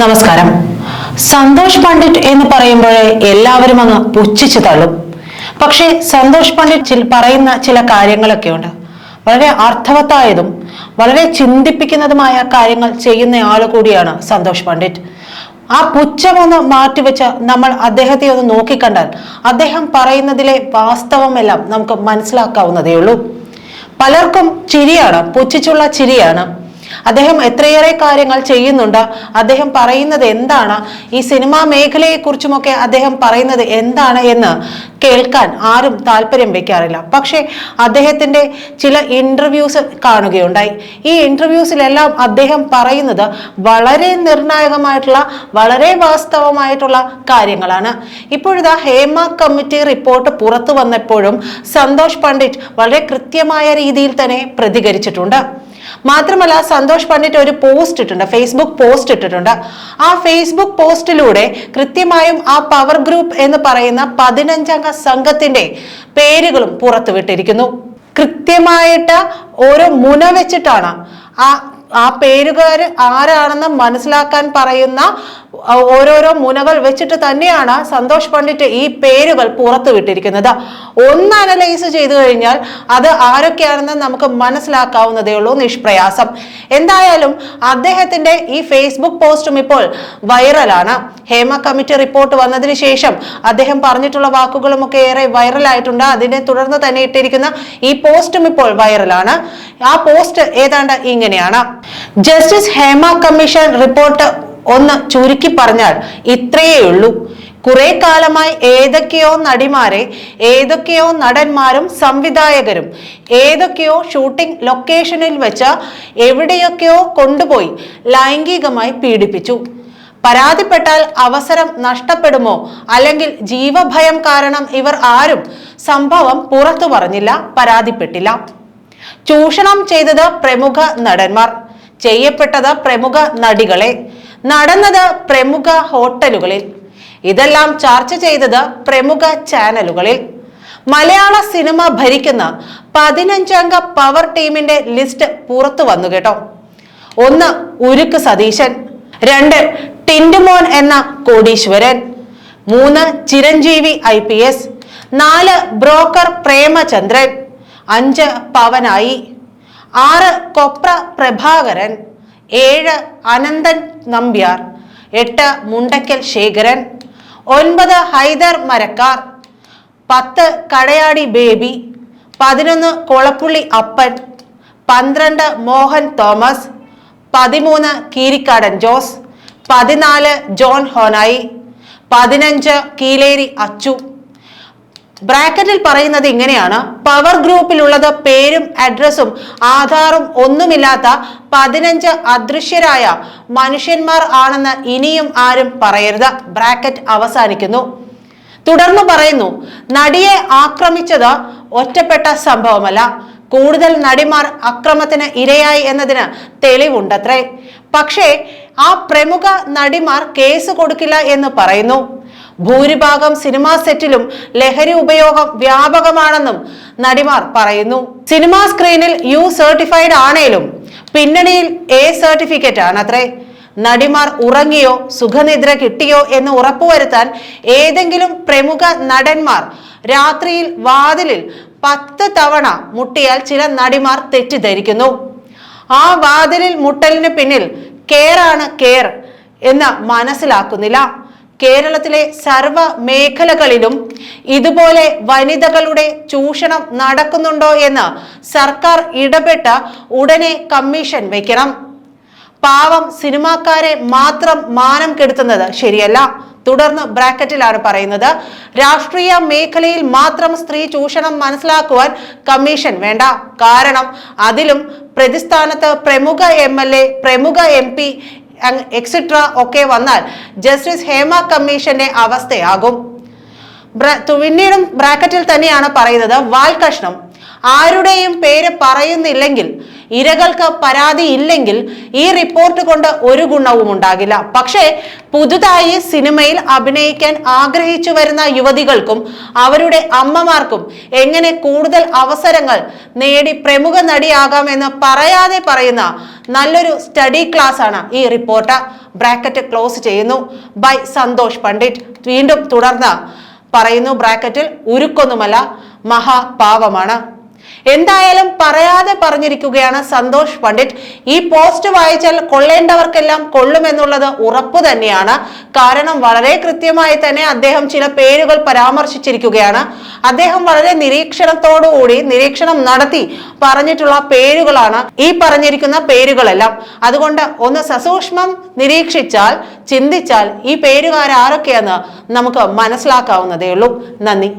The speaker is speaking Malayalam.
നമസ്കാരം. സന്തോഷ് പണ്ഡിറ്റ് എന്ന് പറയുമ്പോഴേ എല്ലാവരും അങ്ങ് പുച്ഛിച്ചു തള്ളും. പക്ഷേ സന്തോഷ് പണ്ഡിറ്റ് പറയുന്ന ചില കാര്യങ്ങളൊക്കെ ഉണ്ട്. വളരെ അർത്ഥവത്തായതും വളരെ ചിന്തിപ്പിക്കുന്നതുമായ കാര്യങ്ങൾ ചെയ്യുന്ന ആൾ കൂടിയാണ് സന്തോഷ് പണ്ഡിറ്റ്. ആ പുച്ഛമൊന്ന് മാറ്റിവെച്ച് നമ്മൾ അദ്ദേഹത്തെ ഒന്ന് നോക്കിക്കണ്ടാൽ അദ്ദേഹം പറയുന്നതിലെ വാസ്തവമെല്ലാം നമുക്ക് മനസ്സിലാക്കാവുന്നതേ ഉള്ളൂ. പലർക്കും ചിരിയാണ് പുച്ഛിച്ചുള്ള ചിരിയാണ്. അദ്ദേഹം എത്രയേറെ കാര്യങ്ങൾ ചെയ്യുന്നുണ്ട്. അദ്ദേഹം പറയുന്നത് എന്താണ്? ഈ സിനിമാ മേഖലയെ കുറിച്ചുമൊക്കെ അദ്ദേഹം പറയുന്നത് എന്താണ് എന്ന് കേൾക്കാൻ ആരും താല്പര്യം വെക്കാറില്ല. പക്ഷേ അദ്ദേഹത്തിന്റെ ചില ഇന്റർവ്യൂസ് കാണുകയുണ്ടായി. ഈ ഇന്റർവ്യൂസിലെല്ലാം അദ്ദേഹം പറയുന്നത് വളരെ നിർണായകമായിട്ടുള്ള വളരെ വാസ്തവമായിട്ടുള്ള കാര്യങ്ങളാണ്. ഇപ്പോഴിതാ ഹേമ കമ്മിറ്റി റിപ്പോർട്ട് പുറത്തു വന്നപ്പോഴും സന്തോഷ് പണ്ഡിറ്റ് വളരെ കൃത്യമായ രീതിയിൽ തന്നെ പ്രതികരിച്ചിട്ടുണ്ട്. മാത്രമല്ല സന്തോഷ് പണ്ഡിറ്റ് ഒരു പോസ്റ്റ് ഇട്ടിട്ടുണ്ട് ഫേസ്ബുക്ക് പോസ്റ്റ് ഇട്ടിട്ടുണ്ട്. ആ ഫേസ്ബുക്ക് പോസ്റ്റിലൂടെ കൃത്യമായും ആ പവർ ഗ്രൂപ്പ് എന്ന് പറയുന്ന പതിനഞ്ചംഗ സംഘത്തിന്റെ പേരുകളും പുറത്തുവിട്ടിരിക്കുന്നു. കൃത്യമായിട്ട് ഓരോ മുന വെച്ചിട്ടാണ് ആ ആ പേരുകാർ ആരാണെന്ന് മനസ്സിലാക്കാൻ പറയുന്ന ഓരോരോ മുനകൾ വെച്ചിട്ട് തന്നെയാണ് സന്തോഷ് പണ്ഡിറ്റ് ഈ പേരുകൾ പുറത്തു വിട്ടിരിക്കുന്നത് ഒന്ന് അനലൈസ് ചെയ്തു കഴിഞ്ഞാൽ അത് ആരൊക്കെയാണെന്ന് നമുക്ക് മനസ്സിലാക്കാവുന്നതേ ഉള്ളൂ നിഷ്പ്രയാസം. എന്തായാലും അദ്ദേഹത്തിന്റെ ഈ ഫേസ്ബുക്ക് പോസ്റ്റും ഇപ്പോൾ വൈറലാണ്. ഹേമ കമ്മിറ്റി റിപ്പോർട്ട് വന്നതിന് ശേഷം അദ്ദേഹം പറഞ്ഞിട്ടുള്ള വാക്കുകളുമൊക്കെ ഏറെ വൈറലായിട്ടുണ്ട്. അതിനെ തുടർന്ന് തന്നെ ഇട്ടിരിക്കുന്ന ഈ പോസ്റ്റും ഇപ്പോൾ വൈറലാണ്. ആ പോസ്റ്റ് ഏതാണ്ട് ഇങ്ങനെയാണ്. ജസ്റ്റിസ് ഹേമ കമ്മീഷൻ റിപ്പോർട്ട് ഒന്ന് ചുരുക്കി പറഞ്ഞാൽ ഇത്രയേ ഉള്ളൂ. കുറെ കാലമായി ഏതൊക്കെയോ നടിമാരെ ഏതൊക്കെയോ നടന്മാരും സംവിധായകരും ഏതൊക്കെയോ ഷൂട്ടിംഗ് ലൊക്കേഷനിൽ വെച്ച എവിടെയൊക്കെയോ കൊണ്ടുപോയി ലൈംഗികമായി പീഡിപ്പിച്ചു. പരാതിപ്പെട്ടാൽ അവസരം നഷ്ടപ്പെടുമോ? അല്ലെങ്കിൽ ജീവഭയം കാരണം ഇവർ ആരും സംഭവം പുറത്തു പറഞ്ഞില്ല പരാതിപ്പെട്ടില്ല. ചൂഷണം ചെയ്തത് പ്രമുഖ നടന്മാർ. ചെയ്യപ്പെട്ടത് പ്രമുഖ നടികളെ. നടന്നത് പ്രമുഖ ഹോട്ടലുകളിൽ. ഇതെല്ലാം ചർച്ച ചെയ്തത് പ്രമുഖ ചാനലുകളിൽ. മലയാള സിനിമ ഭരിക്കുന്ന പതിനഞ്ചംഗ പവർ ടീമിന്റെ ലിസ്റ്റ് പുറത്തു വന്നു കേട്ടോ. ഒന്ന് ഉരുക്ക് സതീശൻ രണ്ട് ടിൻഡുമോൻ എന്ന കോടീശ്വരൻ മൂന്ന് ചിരഞ്ജീവി ഐ പി എസ് നാല് ബ്രോക്കർ പ്രേമചന്ദ്രൻ അഞ്ച് പവനായി. ആറ് കൊപ്ര പ്രഭാകരൻ ഏഴ് അനന്തൻ നമ്പ്യാർ എട്ട് മുണ്ടക്കൽ ശേഖരൻ ഒൻപത് ഹൈദർ മരക്കാർ പത്ത് കടയാടി ബേബി പതിനൊന്ന് കൊളപ്പുള്ളി അപ്പൻ പന്ത്രണ്ട് മോഹൻ തോമസ് പതിമൂന്ന് കീരിക്കാടൻ ജോസ് പതിനാല് ജോൺ ഹോനായി പതിനഞ്ച് കീലേരി അച്ചു. ബ്രാക്കറ്റിൽ പറയുന്നത് ഇങ്ങനെയാണ്. പവർ ഗ്രൂപ്പിലുള്ളത് പേരും അഡ്രസ്സും ആധാറും ഒന്നുമില്ലാത്ത പതിനഞ്ച് അദൃശ്യരായ മനുഷ്യന്മാർ ആണെന്ന് ഇനിയും ആരും പറയരുത്. ബ്രാക്കറ്റ് അവസാനിക്കുന്നു. തുടർന്ന് പറയുന്നു നടിയെ ആക്രമിച്ചത് ഒറ്റപ്പെട്ട സംഭവമല്ല. കൂടുതൽ നടിമാർ അക്രമത്തിന് ഇരയായി എന്നതിന് തെളിവുണ്ടത്രേ. പക്ഷേ ആ പ്രമുഖ നടിമാർ കേസ് കൊടുക്കില്ല എന്ന് പറയുന്നു. ഭൂരിഭാഗം സിനിമാ സെറ്റിലും ലഹരി ഉപയോഗം വ്യാപകമാണെന്നും നടിമാർ പറയുന്നു. സിനിമാ സ്ക്രീനിൽ യു സർട്ടിഫൈഡ് ആണേലും പിന്നണിയിൽ എ സർട്ടിഫിക്കറ്റ് ആണത്രേ നടിമാർ ഉറങ്ങിയോ സുഖനിദ്ര കിട്ടിയോ എന്ന് ഉറപ്പുവരുത്താൻ ഏതെങ്കിലും പ്രമുഖ നടന്മാർ രാത്രിയിൽ വാതിലിൽ പത്ത് തവണ മുട്ടിയാൽ ചില നടിമാർ തെറ്റിദ്ധരിക്കുന്നു. ആ വാതിലിൽ മുട്ടലിന് പിന്നിൽ കെയറാണ് കെയർ എന്ന് മനസ്സിലാക്കുന്നില്ല. കേരളത്തിലെ സർവ മേഖലകളിലും ഇതുപോലെ വനിതകളുടെ ചൂഷണം നടക്കുന്നുണ്ടോ എന്ന് സർക്കാർ ഇടപെട്ട് ഉടനെ കമ്മീഷൻ വയ്ക്കണം. പാവം സിനിമാക്കാരെ മാത്രം മാനം കെടുത്തുന്നത് ശരിയല്ല. തുടർന്ന് ബ്രാക്കറ്റിലാണ് പറയുന്നത്. രാഷ്ട്രീയ മേഖലയിൽ മാത്രം സ്ത്രീ ചൂഷണം മനസ്സിലാക്കുവാൻ കമ്മീഷൻ വേണ്ട. കാരണം അതിലും പ്രതിസ്ഥാനത്ത് പ്രമുഖ എം എൽ എ പ്രമുഖ എം പി എക്സെട്ര ഒക്കെ വന്നാൽ ജസ്റ്റിസ് ഹേമ കമ്മീഷന്റെ അവസ്ഥയാകും. പിന്നീടും ബ്രാക്കറ്റിൽ തന്നെയാണ് പറയുന്നത് വാൽകഷ്ണം ആരുടെയും പേര് പറയുന്നില്ലെങ്കിൽ ഇരകൾക്ക് പരാതി ഇല്ലെങ്കിൽ ഈ റിപ്പോർട്ട് കൊണ്ട് ഒരു ഗുണവും ഉണ്ടാകില്ല. പക്ഷേ പുതുതായി സിനിമയിൽ അഭിനയിക്കാൻ ആഗ്രഹിച്ചു വരുന്ന യുവതികൾക്കും അവരുടെ അമ്മമാർക്കും എങ്ങനെ കൂടുതൽ അവസരങ്ങൾ നേടി പ്രമുഖ നടിയാകാമെന്ന് പറയാതെ പറയുന്ന നല്ലൊരു സ്റ്റഡി ക്ലാസ് ആണ് ഈ റിപ്പോർട്ട് ബ്രാക്കറ്റ് ക്ലോസ് ചെയ്യുന്നു. ബൈ സന്തോഷ് പണ്ഡിറ്റ് വീണ്ടും തുടർന്ന് പറയുന്നു ബ്രാക്കറ്റിൽ ഉരുക്കൊന്നുമല്ല മഹാപാവമാണ് എന്തായാലും പറയാതെ പറഞ്ഞിരിക്കുകയാണ് സന്തോഷ് പണ്ഡിറ്റ്. ഈ പോസ്റ്റ് വായിച്ചാൽ കൊള്ളേണ്ടവർക്കെല്ലാം കൊള്ളുമെന്നുള്ളത് ഉറപ്പ് തന്നെയാണ്. കാരണം വളരെ കൃത്യമായി തന്നെ അദ്ദേഹം ചില പേരുകൾ പരാമർശിച്ചിരിക്കുകയാണ്. അദ്ദേഹം വളരെ നിരീക്ഷണത്തോടുകൂടി നിരീക്ഷണം നടത്തി പറഞ്ഞിട്ടുള്ള പേരുകളാണ് ഈ പറഞ്ഞിരിക്കുന്ന പേരുകളെല്ലാം. അതുകൊണ്ട് ഒന്ന് സസൂക്ഷ്മം നിരീക്ഷിച്ചാൽ ചിന്തിച്ചാൽ ഈ പേരുകാരാരൊക്കെയെന്ന് നമുക്ക് മനസ്സിലാക്കാവുന്നതേ ഉള്ളൂ നന്ദി.